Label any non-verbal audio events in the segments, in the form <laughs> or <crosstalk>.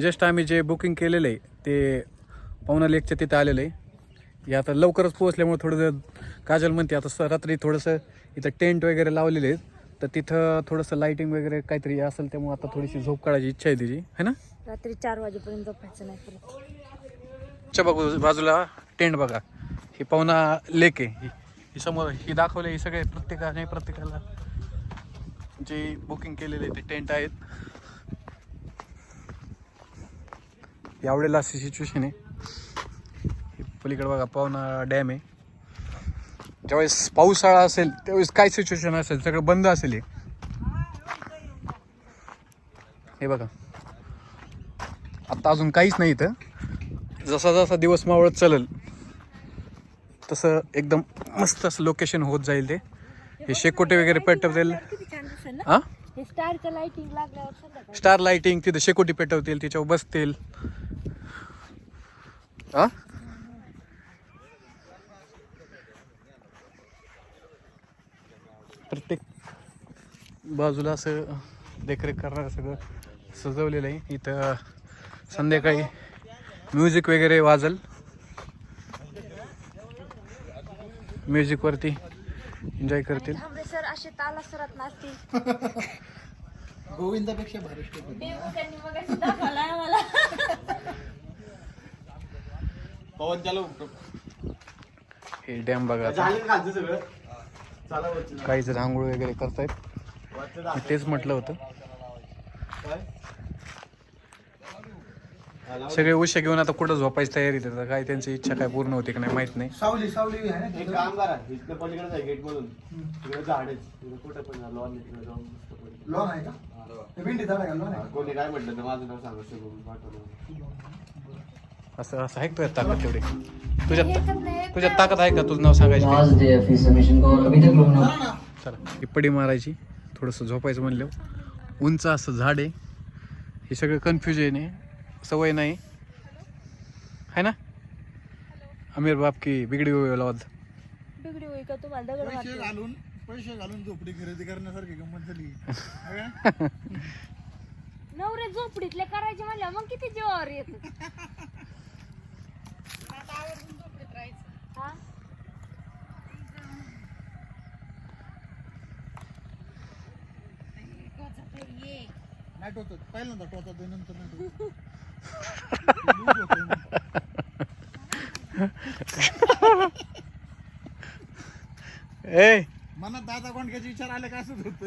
Just आम्ही जे booking केलेलं आहे ते पवना लेकच्या तिथं आलेलं. आहे हे आता लवकरच पोहोचल्यामुळे थोडं काजल म्हणते आता स रात्री थोडंसं इथं टेंट वगैरे लावलेले आहेत. तर तिथं थोडंसं लाईटिंग वगैरे काहीतरी असेल त्यामुळे आता थोडीशी झोप काढायची इच्छा आहे तिची. है ना? रात्री चार वाजेपर्यंत झोपायचं नाही बाजू बाजूला टेंट बघा. ही पवना लेक आहे. ही ही समोर ही दाखवले ही सगळे प्रत्येकाने प्रत्येकाला. जे बुकिंग केलेले ते टेंट आहेत. यावेळेला अशी सिच्युएशन आहे. ही पलीकडे बघा पवना डॅम आहे. ज्यावेळेस पावसाळा असेल त्यावेळेस काय सिच्युएशन असेल सगळं बंद असेल हे. हे बघा. आता अजून काहीच नाही इथं. जसा जसा दिवस मावळत चालेल तसं एकदम मस्त असं लोकेशन होत जाईल ते. हे शेकोटे वगैरे पेटवतील. हा स्टार लाइटिंग तिथे शेकोटी पेटवतील तिच्यावर बसतील. हा प्रत्येक बाजूला असं देखरेख करणारं सगळं सजवलेलं आहे. इथं संध्याकाळी म्युझिक वगैरे वाजल. म्युझिकवरती एन्जॉय करतील. थांबरे सर असे ताला सरत नाचतील. <laughs> गोविंदापेक्षा भारी हे डॅम बघा आता. झालं खालचं सगळं चला वरती जा. काही जण आंघोळ वगैरे करतायत जा. तेच म्हटलं होतं काय? हा. सगळे उशा घेऊन आता कुठं झोपायची तयारी तर काय त्यांची इच्छा काय पूर्ण होती की नाही माहीत नाही सावली सावली आहे ना एक तिथं? काम करा इथलं पलीकडे आहे गेट मधून तिकडे झाड आहेत तिकडे कुठं पण जा, lawn आहे, तिकडे जाऊन मस्त पलीकडे. लॉन आहे का हा. ते भेंडी झाड आहे का लॉन आहे कोणी काय म्हटलं तर माझं नाव सांगा शिकवून पाठवलं असं असं आहे का तुझ्यात ताकद तेवढी नाही, तुझ्यात ताकद आहे का तुझं नाव सांगायची आज डे ऑफ सबमिशन को अभी तक लोग ना चला ही पडी मारायची. थोडंसं झोपायचं म्हणलं. उंच असं झाड आहे. हे सगळं कन्फ्युजन आहे सवय नाही. है ना? अमीर बाप की बिगडी हुई औलाद बिगडी होई का? तुम्हाला दगड पैसे. घालून पैसे घालून झोपडी खरेदी करण्यासारखी गंमत झाली. है? नवरे झोपडीतले करायचे म्हणल्या मग किती जीवावर येत <laughs> हा नाही टोचत. पहिल्यांदा टोचत नंतर. <laughs> ए! मनात दादा कोणक्याचे विचार आले का असंच होत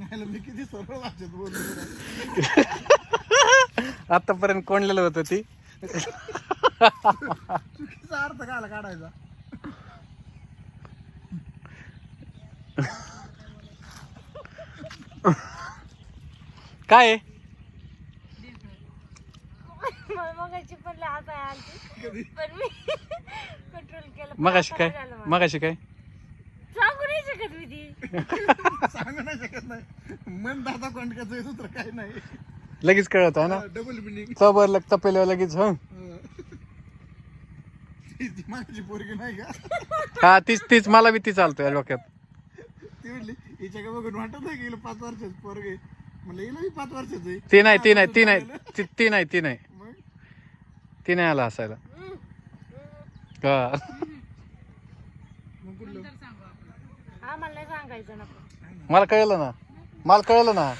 <laughs> मी किती सरळ भाषेत बोलतो आतापर्यंत कोणलेलं होतं ती. चुकीचा अर्थ कायला काढायचा? काय आहे? मला मगाची पण लय हसाय आलती. पण मी कंट्रोल केलं. पण मगाशी काय? नाही झालं मला. मगाशी काय? सांगू नाही शकत मी ती. सांगू नाही शकत नाही. मन दादा दुसरं काही नाही. लगेच कळत आहे ना? डबल मिनिंग चबर लग तपेल्यावर लगेच हं? ती माझी पोरगी नाही का? हा तीच तीच मला बी ती चालतोय डोक्यात. ती म्हणली हिच्या का बघून वाटत आहे की हिला पाच वर्षाचं पोरगे? म्हणलं हिला बी पाच वर्षाचं. आहे ती नाही ती नाही ती नाही. <laughs> ती- ती नाही ती नाही. मग? ती नाही आला हसायला हा. मग कुठलं? आम्हाला नाही सांगायचं नको. मला कळलं ना. मला कळलं ना.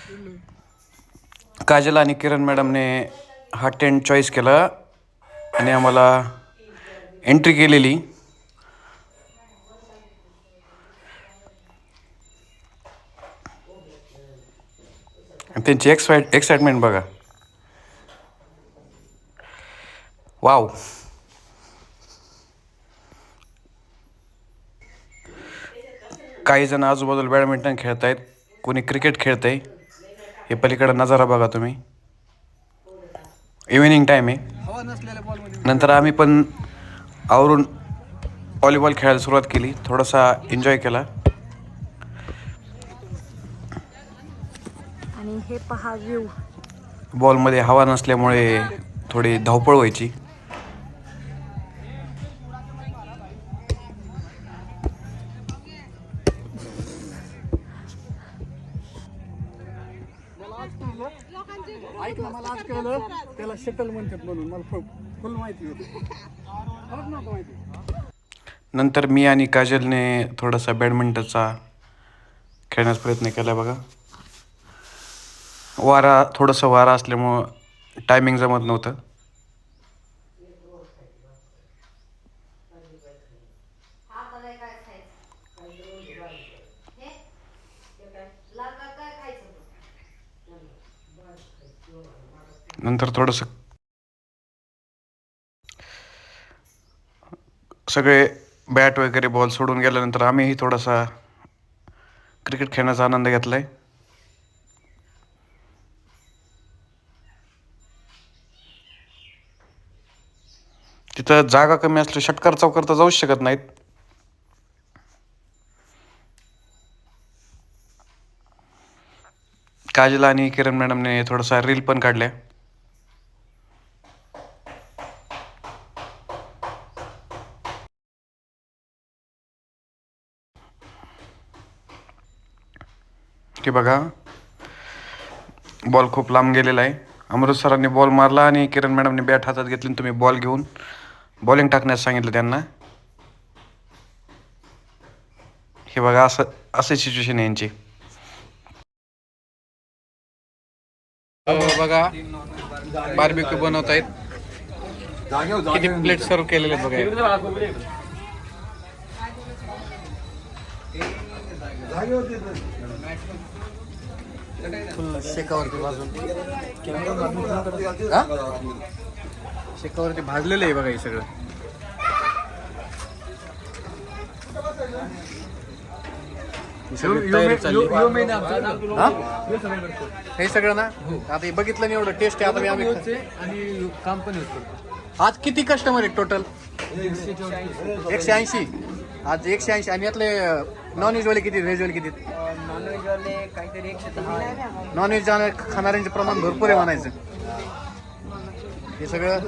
काजल आणि किरण मॅडमने हा टेंट चॉईस केला आणि आम्हाला एंट्री केलेली. त्यांची एक्साइट एक्साइटमेंट बघा. वाव काही जण आजूबाजूला बॅडमिंटन खेळत आहेत कोणी क्रिकेट खेळतंय. हे पलीकडे नजारा बघा तुम्ही. इव्हिनिंग टाईम आहे. नंतर आम्ही पण आवरून व्हॉलीबॉल खेळायला सुरुवात केली. थोडासा एन्जॉय केला. आणि हे पहा व्ह्यू बॉलमध्ये हवा नसल्यामुळे थोडी धावपळ व्हायची. शटल म्हणतात म्हणून मला फुल माहिती होती. खरंच नव्हतं माहिती. नंतर मी आणि काजलने थोडासा बॅडमिंटनचा खेळण्याचा प्रयत्न केला बघा. वारा थोडंसं वारा असल्यामुळं टायमिंग जमत नव्हतं. नंतर थोडंसं सगळे बॅट वगैरे बॉल सोडून गेल्यानंतर आम्हीही थोडासा क्रिकेट खेळण्याचा आनंद घेतला आहे तिथं जागा कमी असली षटकार चौकार तर जाऊच शकत नाहीत. काजल आणि किरण मॅडमने थोडासा रील पण काढल्या. की बघा बॉल खूप लांब गेलेला आहे. अमृत सरांनी बॉल मारला आणि किरण मॅडमने बॅट हातात घेतली तुम्ही बॉल घेऊन बॉलिंग टाकण्यास सांगितलं त्यांना. हे बघा असं असं सिच्युएशन आहे यांची. बघा बार्बिक्यू बनवत आहेत किती प्लेट सर्व केलेले बघा. फुल शेकावरती भाजून. हा? शेकावरती भाजलेलं आहे बघा हे सगळं. ही सगळी तयारी चालली. हा? हे? सगळं ना? आता हे बघितलं नाही एवढं टेस्ट आहे आता मी आम्ही आणि काम पण आज किती कस्टमर आहेत टोटल एकशे ऐंशी. आज एकशे ऐंशी. आणि यातले नॉन व्हेजवाले किती व्हेजवाले किती नॉनव्हेजवाले काहीतरी एकशे दहा नॉन व्हेज जाणार खाणाऱ्यांचे प्रमाण भरपूर आहे म्हणायचं. हे सगळं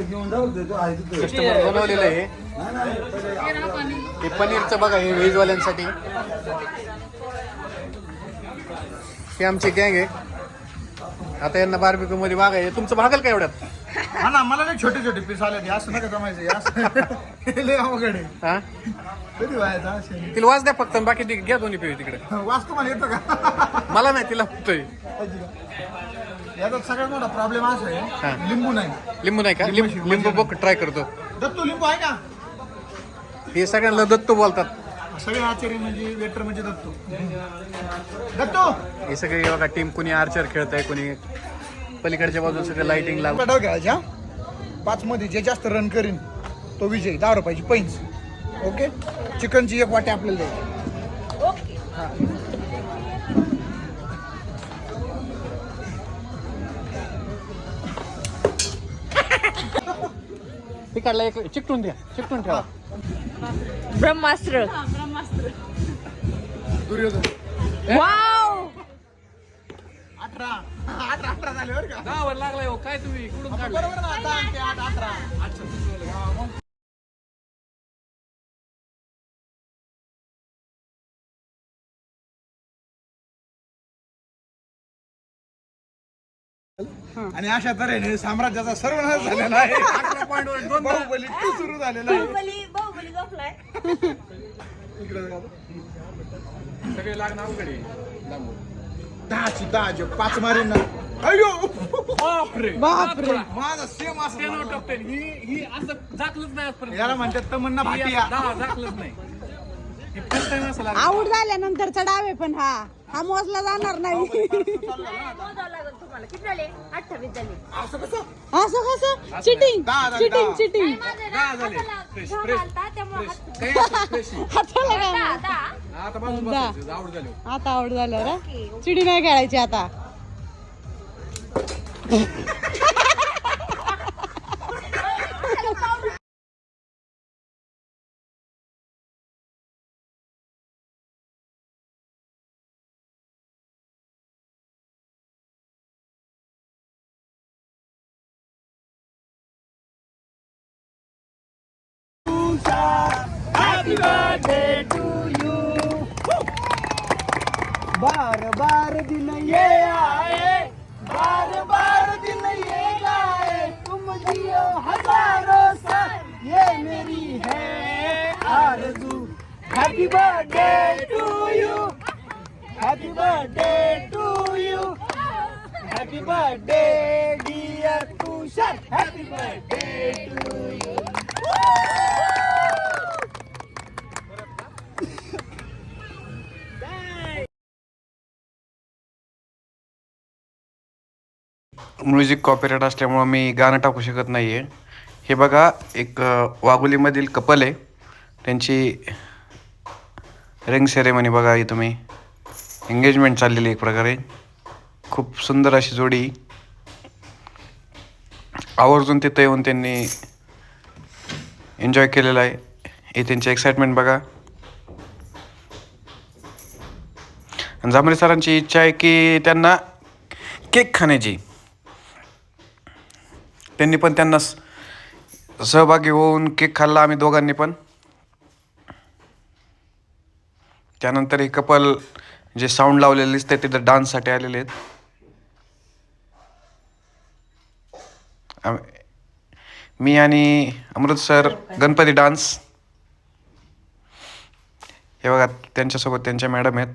कस्टमर बनवलेलं आहे. हे पनीरचं बघा हे व्हेजवाल्यांसाठी. हे आमची गँग आहे. आता यांना बार्बिक्यू मध्ये भागाय तुमचं भागल का एवढ्यात? हा ना मला नाही छोटे छोटे पीस आले ते असं नका जमायचं असं. <laughs> लय अवघड आहे. हा? कधी व्हायचं असे तिला वाज द्या फक्त बाकी ती घ्या दोन्ही पिऊ तिकडे. <laughs> वाचतो मला येतं का? <laughs> मला नाही तिला फक्तोय याचा सगळ्यात मोठा प्रॉब्लेम असा हा. आहे लिंबू नाही. लिंबू नाही का? लिंबू लिंबू बघ ट्राय करतो. दत्तू लिंबू आहे का? हे सगळ्यांना दत्तू बोलतात. सगळे आचार्य म्हणजे वेटर म्हणजे दत्तू. दत्तू! हे सगळे बघा टीम कुणी आर्चर खेळत आहे कुणी पलीकडच्या बाजूला सगळं लाइटिंग लावून डाव खेळायच्या पाच मध्ये जे जास्त रन करीन तो विजय दहा रुपयाची पैंच. ओके? चिकनची एक वाटी आपल्याला द्यायची ओके. <laughs> तिकडला एक चिकटून द्या चिकटून ठेवा. ब्रह्मास्त्र. दुर्योधन. वाव! अठरा. अठरा अठरा झाले बरं का? गावाला लागलाय हो काय तुम्ही? कुठून काढलं बरोबर ना दहा आणि ते आठ अठरा. आणि अशा तऱ्हेने साम्राज्याचा सर्वनाश झालेला आहे. अकरा point वर दोन बाहुबली टू सुरू झालेला आहे. बाहुबली बाहुबली गपलाय इकडे बघा. सगळे लागणार. दहाची दहा पाच मारेन ना. अयो बापरे. बापरे. माझा सेम असं ही ही असं झाकलंच नाही आजपर्यंत. याला म्हणतात तमन्ना भाटिया असं दहा झाकलंच नाही. हे first time असं लागलं. आऊट झाल्यानंतरचा डावे पण हा. हा मोजला जाणार नाही. तुम्हाला किती झाले? अठ्ठावीस झाले. असं कसं? असं कसं? चिटिंग दहा झाले, चिटिंग दहा. चिटिंग माझं ना दहा झाले. हाताला Fresh, घाम fresh. आलता, त्यामुळे हात- काही असं fresh आहे. हाताला काय दहा, दहा. आता. बाजूला दहा. बसायचं, आवड झाली. आता झालं रे चिडी नाही खेळायची आता. बार बार दिन ये आए बार बार दिन ये गाए। तुम जियो हज़ारों साल ये मेरी है आरज़ू। Happy birthday to you happy birthday to you happy birthday dear Tushar happy birthday to you music copyright असल्यामुळं मी गाणं टाकू शकत नाही आहे हे बघा एक अ, वाघोलीमधील कपल आहे. त्यांची रिंग सेरेमनी बघा ही तुम्ही. एंगेजमेंट चाललेली आहे एक प्रकारे. खूप सुंदर अशी जोडी. आवर्जून तिथं येऊन त्यांनी एन्जॉय केलेला आहे. हे त्यांची एक्साइटमेंट बघा. जांभरी जांभरे सरांची इच्छा आहे की त्यांना केक खाण्याची. त्यांनी पण त्यांना सहभागी होऊन केक खाल्ला आम्ही दोघांनी पण. त्यानंतर हे कपल जे साऊंड लावलेले दिसते तिथं डान्ससाठी आलेले आहेत. मी आणि अमृत सर गणपती डान्स हे बघा त्यांच्यासोबत त्यांच्या मॅडम आहेत.